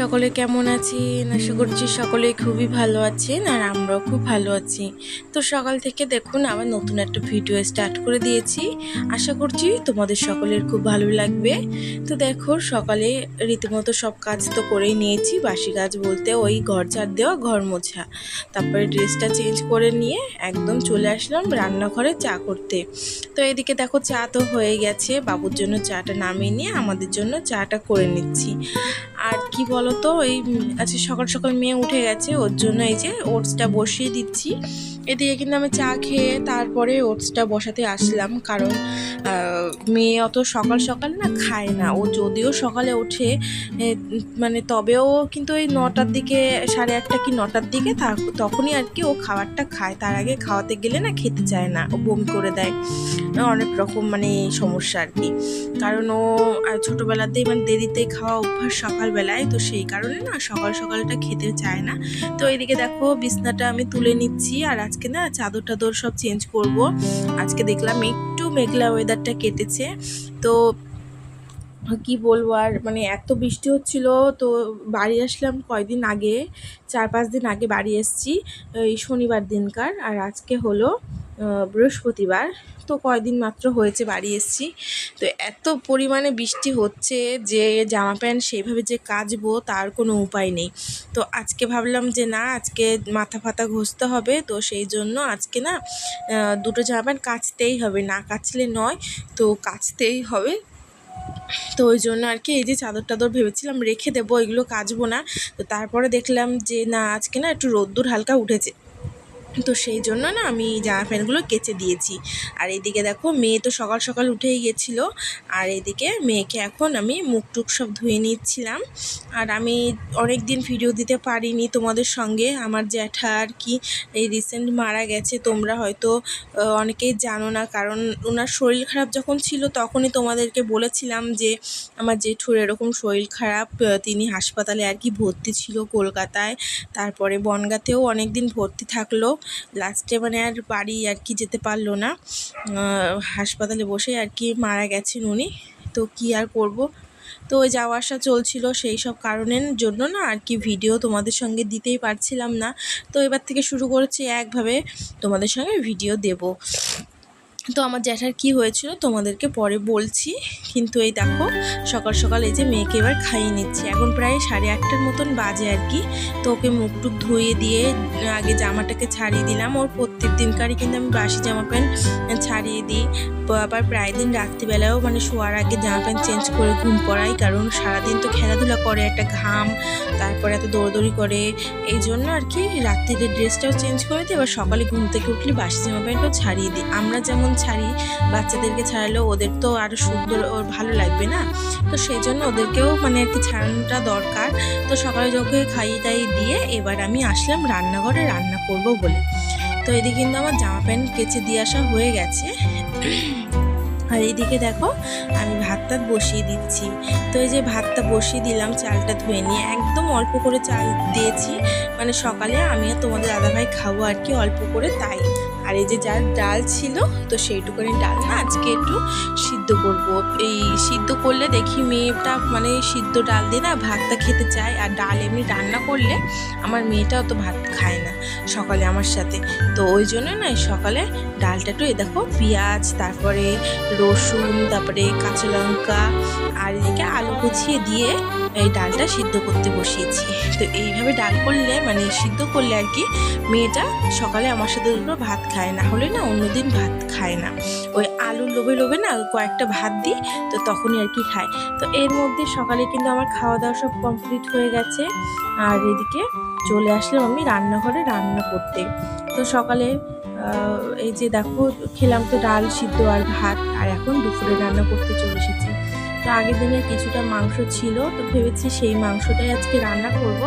সকলে কেমন আছেন? আশা করছি সকলে খুবই ভালো আছেন আর আমরাও খুব ভালো আছি। তো সকাল থেকে দেখুন, আবার নতুন একটা ভিডিও স্টার্ট করে দিয়েছি। আশা করছি তোমাদের সকলের খুব ভালো লাগবে। তো দেখো, সকালে রীতিমতো সব কাজ তো করেই নিয়েছি। বাসি কাজ বলতে ওই ঘর ঝাড় দেওয়া, ঘর মোছা। তারপরে ড্রেসটা চেঞ্জ করে নিয়ে একদম চলে আসলাম রান্নাঘরে চা করতে। তো এদিকে দেখো, চা তো হয়ে গেছে। বাবুর জন্য চাটা নামিয়ে নিয়ে আমাদের জন্য চাটা করে নিচ্ছি। আর কি বলতো এই আজকে সকাল সকাল মেয়ে উঠে গেছে, ওর জন্য এই যে ওটসটা বসিয়ে দিচ্ছি। এদিকে কিন্তু আমি চা খেয়ে তারপরে ওটসটা বসাতে আসলাম, কারণ মেয়ে অত সকাল সকাল না খায় না। ও যদিও সকালে ওঠে মানে তবেও কিন্তু ওই নটার দিকে, সাড়ে আটটা কি নটার দিকে তখনই আর কি ও খাবারটা খায়। তার আগে খাওয়াতে গেলে না খেতে চায় না, ও বমি করে দেয়। অনেক রকম মানে সমস্যা আর কি। কারণ ও ছোটবেলাতেই মানে দেরিতে খাওয়া অভ্যাস সকালবেলায়, তো সেই কারণে না সকাল সকালটা খেতে চায় না। তো এইদিকে দেখো বিছনাটা আমি তুলে নিচ্ছি, আর আজকে না চাদর টাদর সব চেঞ্জ করব। আজকে দেখলাম একটু মেঘলা ওয়েদারটা কেটেছে। তো কি বলব আর মানে এত বৃষ্টি হচ্ছিল, তো বাড়ি আসলাম কয়দিন আগে, চার পাঁচ দিন আগে বাড়ি এসেছি, এই শনিবার দিনকার। আর আজকে হলো বৃহস্পতিবার। তো কয়দিন মাত্র হয়েছে, বাড়ি এসেছি। তো এত পরিমাণে বৃষ্টি হচ্ছে যে জামা প্যান্ট সেইভাবে যে কাচবো তার কোনো উপায় নেই। তো আজকে ভাবলাম যে না, আজকে মাথা ফাতা ঘষতে হবে। তো সেই জন্য আজকে না দুটো জামা প্যান্ট কাচতেই হবে। না কাচলে নয়, তো কাচতেই হবে। তো ওই জন্য আর কি এই যে চাদর টাদর ভেবেছিলাম রেখে দেবো, এগুলো কাচবো না। তো তারপরে দেখলাম যে না, আজকে না একটু রোদ্দুর হালকা উঠেছে। তো সেই জন্য না আমি জামা প্যান্টগুলো কেচে দিয়েছি। আর এদিকে দেখো মেয়ে তো সকাল সকাল উঠেই গেছিল। আর এদিকে মেয়েকে এখন আমি মুখ টুক সব ধুয়ে নিচ্ছিলাম। আর আমি অনেক দিন ভিডিও দিতে পারিনি তোমাদের সঙ্গে। আমার জ্যাঠা আর কি এই রিসেন্ট মারা গেছে। তোমরা হয়তো অনেকেই জানো না। কারণ ওনার শরীর খারাপ যখন ছিল তখনই তোমাদেরকে বলেছিলাম যে, আমার জেঠুর এরকম শরীর খারাপ। তিনি হাসপাতালে আর কি ভর্তি ছিল কলকাতায়। তারপরে বনগাঁতেও অনেক দিন ভর্তি থাকল। লাস্টে মানে আর বাড়ি আর কি যেতে পারল না। হাসপাতালে বসে আর কি মারা গেছেন উনি। তো কি আর করব? তো ওই যাওয়া আসা চলছিল সেই সব কারণের জন্য না আর কি ভিডিও তোমাদের সঙ্গে দিতেই পারছিলাম না। তো এবার থেকে শুরু করেছি একভাবে তোমাদের সঙ্গে ভিডিও দেব। তো আমার জ্যাঠার কি হয়েছিল তোমাদেরকে পরে বলছি। কিন্তু এই দেখো, সকাল সকাল এই যে মেয়েকে এবার খাইয়ে নিচ্ছি। এখন প্রায় সাড়ে আটটার মতন বাজে আর কি। তো ওকে মুখ টুক ধুয়ে দিয়ে, আগে জামাটাকে ছাড়িয়ে দিলাম। ওর প্রত্যেক দিনকারই কিন্তু আমি বাসি জামা প্যান্ট ছাড়িয়ে দিই। আবার প্রায় দিন রাত্রিবেলাও মানে শোয়ার আগে জামা প্যান্ট চেঞ্জ করে ঘুম পড়াই। কারণ সারাদিন তো খেলাধুলা করে, একটা ঘাম, তারপরে এত দৌড়দৌড়ি করে। এই জন্য আর কি রাত্রিতে ড্রেসটাও চেঞ্জ করে দিই। এবার সকালে ঘুম থেকে উঠলে বাসি জামা প্যান্টও ছাড়িয়ে দিই। আমরা যেমন ছাড়ি, বাচ্চাদেরকে ছাড়ালেও ওদের তো আরও সুন্দর ওর ভালো লাগবে না? তো সেই জন্য ওদেরকেও মানে আর কি ছাড়ানোটা দরকার। তো সকালে যখন খাইয়ে টাইয়ে দিয়ে এবার আমি আসলাম রান্নাঘরে রান্না করব বলে। তো এদিকে কিন্তু আমার জামা প্যান্ট কেচে দিয়ে আসা হয়ে গেছে। আর এইদিকে দেখো, আমি ভাত টাত বসিয়ে দিচ্ছি। তো এই যে ভাতটা বসিয়ে দিলাম, চালটা ধুয়ে নিয়ে একদম অল্প করে চাল দিয়েছি। মানে সকালে আমি আর তোমাদের দাদাভাই খাব আর কি, অল্প করে তাই। আর এই যে যার ডাল ছিল, তো সেইটুকুনি ডাল না আজকে একটু সিদ্ধ করব। এই সিদ্ধ করলে দেখি মেয়েটা মানে সিদ্ধ ডাল দিয়ে না ভাতটা খেতে চায়, আর ডাল এমনি রান্না করলে আমার মেয়েটা অত ভাত খায় না সকালে আমার সাথে। তো ওই জন্য না সকালে ডালটা একটু এই দেখো পেঁয়াজ, তারপরে রসুন, তারপরে কাঁচা লঙ্কা, আর এদিকে আলু কুচিয়ে দিয়ে এই ডালটা সিদ্ধ করতে বসিয়েছি। তো এইভাবে ডাল করলে মানে সিদ্ধ করলে আর কি মেয়েটা সকালে আমার সাথে ভাত খায় না, হলে না অন্যদিন ভাত খায় না। ওই আলুর লোভে লোভে না কয়েকটা ভাত দিই, তো তখনই আর কি খায়। তো এর মধ্যে সকালে কিন্তু আমার খাওয়া দাওয়া সব কমপ্লিট হয়ে গেছে। আর এদিকে চলে আসলাম আমি রান্নাঘরে রান্না করতে। তো সকালে এই যে দেখো, খেলাম তো ডাল সিদ্ধ আর ভাত, আর এখন দুপুরে রান্না করতে চলে এসেছি। তো আগের দিনের কিছুটা মাংস ছিল, তো ভেবেছি সেই মাংসটাই আজকে রান্না করব।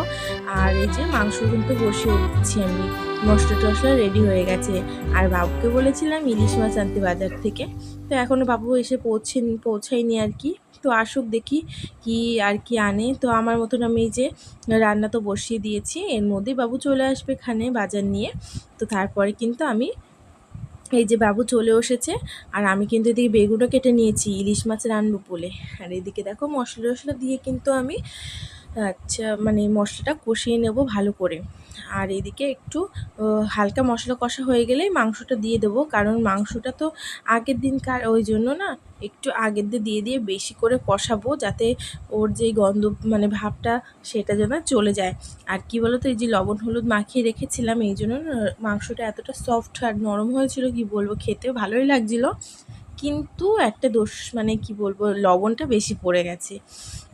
আর এই যে মাংস কিন্তু বসিয়ে দিচ্ছি আমি। মশলা টশলা রেডি হয়ে গেছে। আর বাবুকে বলেছিলাম ইলিশ মাছ আনতে বাজার থেকে। তো এখনও বাবু এসে পৌঁছে পৌঁছায়নি আর কি। তো আসুক দেখি কি আর কি আনে। তো আমার মতন আমি এই যে রান্না তো বসিয়ে দিয়েছি। এর মধ্যেই বাবু চলে আসবে এখানে বাজার নিয়ে। তো তারপরে কিন্তু আমি এই যে বাবু চলে এসেছে, আর আমি কিন্তু এদিকে বেগুনও কেটে নিয়েছি, ইলিশ মাছ রানবো বলে। আর এদিকে দেখো মশলা টশলা দিয়ে কিন্তু আমি আচ্ছা মানে মশলাটা কষিয়ে নেব ভালো করে। আর এদিকে একটু হালকা মশলা কষা হয়ে গেলেই মাংসটা দিয়ে দেবো। কারণ মাংসটা তো আগের দিন কার ওই জন্য না একটু আগের দিয়ে দিয়ে দিয়ে বেশি করে কষাবো যাতে ওর যে গন্ধ মানে ভাবটা সেটা যেন চলে যায়। আর কি বলতো, এই যে লবণ, হলুদ মাখিয়ে রেখেছিলাম, এই জন্য মাংসটা এতটা সফট আর নরম হয়েছিল, কি বলব, খেতেও ভালোই লাগছিল। কিন্তু একটা দোষ মানে কি বলব, লবণটা বেশি পড়ে গেছে।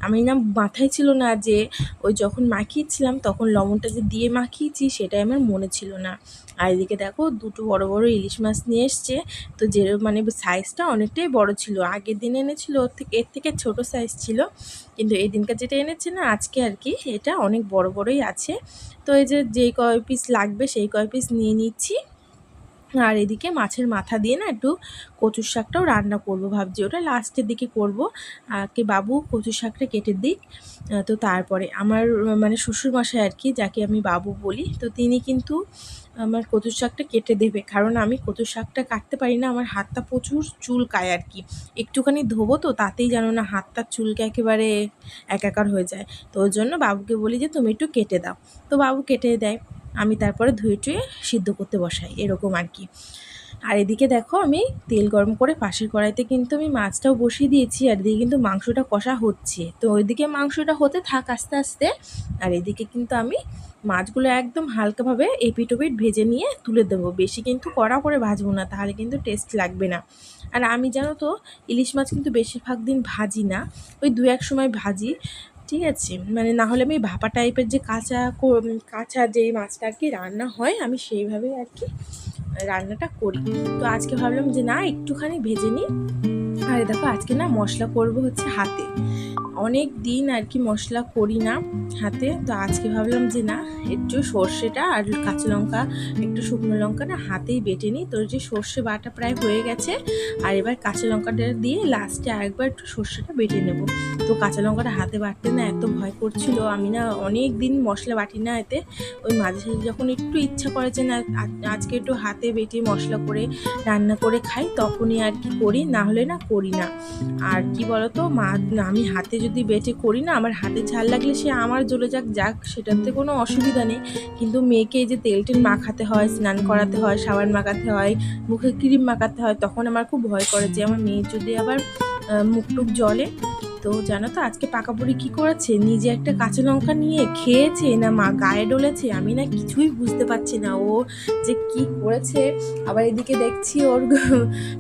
আমি না, মাথায় ছিল না যে ওই যখন মাখিয়েছিলাম তখন লবণটা যে দিয়ে মাখিয়েছি সেটাই আমার মনে ছিল না। আর এদিকে দেখো, দুটো বড় বড় ইলিশ মাছ নিয়ে এসছে। তো যে মানে সাইজটা অনেকটাই বড় ছিল। আগের দিন এনেছিল, ওর থেকে, এর থেকে ছোট সাইজ ছিল। কিন্তু এই দিনকার যেটা এনেছে না, আজকে আর কি, এটা অনেক বড় বড়ই আছে। তো এই যে, যেই কয় পিস লাগবে সেই কয় পিস নিয়ে নিচ্ছি। আর এদিকে মাছের মাথা দিয়ে না একটু কচুর শাকটাও রান্না করব, ভাবছি। ওটা লাস্টের দিকে করব। কে বাবু কচুর শাকটা কেটে দিক তো তারপরে আমার মানে শ্বশুরমশাই আর কি, যাকে আমি বাবু বলি, তো তিনি কিন্তু আমার কচুর শাকটা কেটে দেবে। কারণ আমি কচুর শাকটা কাটতে পারি না, আমার হাতটা প্রচুর চুলকায় আর কি। একটুখানি ধোবো তো, তাতেই জানো না হাতটার চুলকে একেবারে একাকার হয়ে যায়। তো ওই জন্য বাবুকে বলি যে, তুমি একটু কেটে দাও। তো বাবু কেটে দেয়। আমি তারপরে ধুয়ে টুয়ে সিদ্ধ করতে বসাই, এরকম আর কি। আর এদিকে দেখো আমি তেল গরম করে পাশের কড়াইতে কিন্তু আমি মাছটাও বসিয়ে দিয়েছি, আর এদিকে কিন্তু মাংসটা কষা হচ্ছে। তো ওইদিকে মাংসটা হতে থাক আস্তে আস্তে, আর এদিকে কিন্তু আমি মাছগুলো একদম হালকাভাবে এপিটোপিট ভেজে নিয়ে তুলে দেবো। বেশি কিন্তু কড়া করে ভাজবো না, তাহলে কিন্তু টেস্ট লাগবে না। আর আমি জানো তো, ইলিশ মাছ কিন্তু বেশিরভাগ দিন ভাজি না। ওই দু এক সময় ভাজি ঠিক আছে মানে না হলে আমি ভাপা টাইপের যে কাঁচা কাঁচা যেই মাছটা আর কি রান্না হয়, আমি সেইভাবে আর কি রান্নাটা করি। তো আজকে ভাবলাম যে না, একটুখানি ভেজে নিই। আরে দেখো, আজকে না মশলা করব হচ্ছে হাতে। অনেক দিন আর কি মশলা করি না হাতে, তো আজকে ভাবলাম যে না, একটু সর্ষেটা আর কাঁচা লঙ্কা, একটু শুকনো লঙ্কা না হাতেই বেটে নিই। তোর যে সর্ষে বাটা প্রায় হয়ে গেছে, আর এবার কাঁচা লঙ্কাটা দিয়ে লাস্টে আরেকবার একটু সর্ষেটা বেটে নেব। তো কাঁচা লঙ্কাটা হাতে বাটতে না এত ভয় করছিল, আমি না অনেক দিন মশলা বাটি না এতে। ওই মাঝে সাঝে যখন একটু ইচ্ছা করে যে না আজকে একটু হাতে বেটে মশলা করে রান্না করে খাই, তখনই আর কি করি, না হলে না করি না। আর কি বলতো, মা, আমি হাতে যদি বেটে করি না, আমার হাতে ঝাল লাগলে সে আমার জ্বলে যাক যাক, সেটাতে কোনো অসুবিধা নেই। কিন্তু মেয়েকে এই যে তেল টেল মাখাতে হয়, স্নান করাতে হয়, সাবান মাখাতে হয়, মুখে ক্রিম মাখাতে হয়, তখন আমার খুব ভয় করে যে আমার মেয়ে যদি আবার মুখ টুক জলে তো জানো তো, আজকে পাকাপুরি কি করেছে? নিজে একটা কাঁচা লঙ্কা নিয়ে খেয়েছে না মা গায়ে ডলেছে? আমি না কিছুই বুঝতে পারছি না। ও যে কি করেছে? আবার এদিকে দেখছি ওর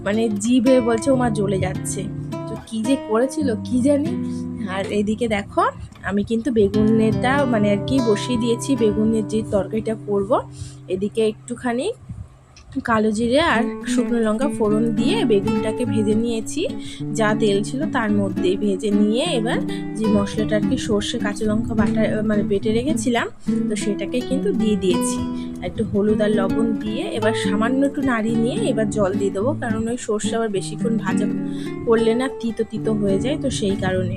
মানে জিভে বলছে ও মা জ্বলে যাচ্ছে। তো কী যে করেছিল, কি জানি? আর এদিকে দেখো, আমি কিন্তু বেগুনেরটা মানে আর কি বসিয়ে দিয়েছি, বেগুনের যে তরকারিটা করব। এদিকে একটুখানি কালো জিরে আর শুকনো লঙ্কা ফোড়ন দিয়ে বেগুনটাকে ভেজে নিয়েছি। যা তেল ছিল তার মধ্যে ভেজে নিয়ে এবার যে মশলাটা আর কি সর্ষে কাঁচা লঙ্কা বাটা মানে বেটে রেখেছিলাম, তো সেটাকে কিন্তু দিয়ে দিয়েছি। একটু হলুদ আর লবণ দিয়ে এবার সামান্য একটু নাড়িয়ে নিয়ে এবার জল দিয়ে দেবো, কারণ ওই সর্ষে আবার বেশিক্ষণ ভাজা করলে না তিতো তিতো হয়ে যায়, তো সেই কারণে।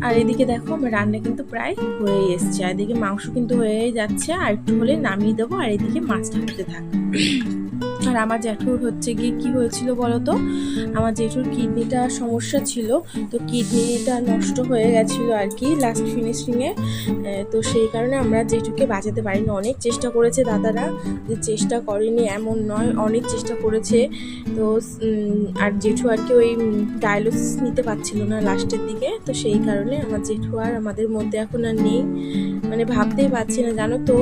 আর এদিকে দেখো আমার রান্না কিন্তু প্রায় হয়ে এসছে। আর এদিকে মাংস কিন্তু হয়ে যাচ্ছে। আর একটু হলে নামিয়ে দেবো। আর এদিকে মাছটা হতে থাকবে। আর আমার জ্যাঠুর হচ্ছে গিয়ে কী হয়েছিল বলো তো? আমার জেঠুর কিডনিটা সমস্যা ছিল, তো কিডনিটা নষ্ট হয়ে গেছিল আর কি লাস্ট ফিনিশিংয়ে তো সেই কারণে আমরা জেঠুকে বাঁচাতে পারিনি। অনেক চেষ্টা করেছে দাদারা যে চেষ্টা করেনি, এমন নয়, অনেক চেষ্টা করেছে। তো আর জেঠু আর কি ওই ডায়ালিসিস নিতে পারছিল না লাস্টের দিকে, তো সেই কারণে আমার জেঠু আর আমাদের মধ্যে এখন আর নেই। মানে ভাবতেই পারছি না, জানো তো?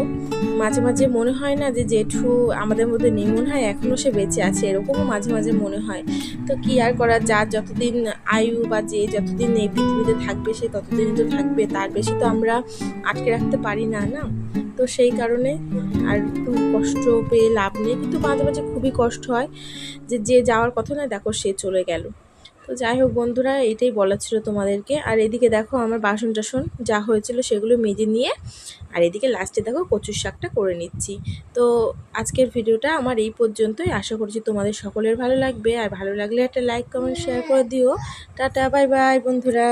মাঝে মাঝে মনে হয় না যে জেঠু আমাদের মধ্যে নেই, মনে হয় এখনও সে বেঁচে আছে, এরকমও মাঝে মাঝে মনে হয়। তো কি আর করা যা যতদিন আয়ু বা যে যতদিন এই পৃথিবীতে থাকবে, সে ততদিন তো থাকবে, তার বেশি তো আমরা আটকে রাখতে পারি না না? তো সেই কারণে আর একটু কষ্ট পেয়ে লাভ নেই, কিন্তু মাঝে মাঝে খুবই কষ্ট হয় যে যে যাওয়ার কথা না দেখো সে চলে গেল। তো যাই হোক বন্ধুরা, এটাই বলার ছিল তোমাদেরকে। আর এদিকে দেখো আমার বাসন টাসন যা হয়েছিল সেগুলো মেজে নিয়ে, আর এদিকে লাস্টে দেখো কচুর শাকটা করে নিচ্ছি। তো আজকের ভিডিওটা আমার এই পর্যন্তই। আশা করছি তোমাদের সকলের ভালো লাগবে। আর ভালো লাগলে একটা লাইক কমেন্ট শেয়ার করে দিও। টাটা বাই বাই বন্ধুরা।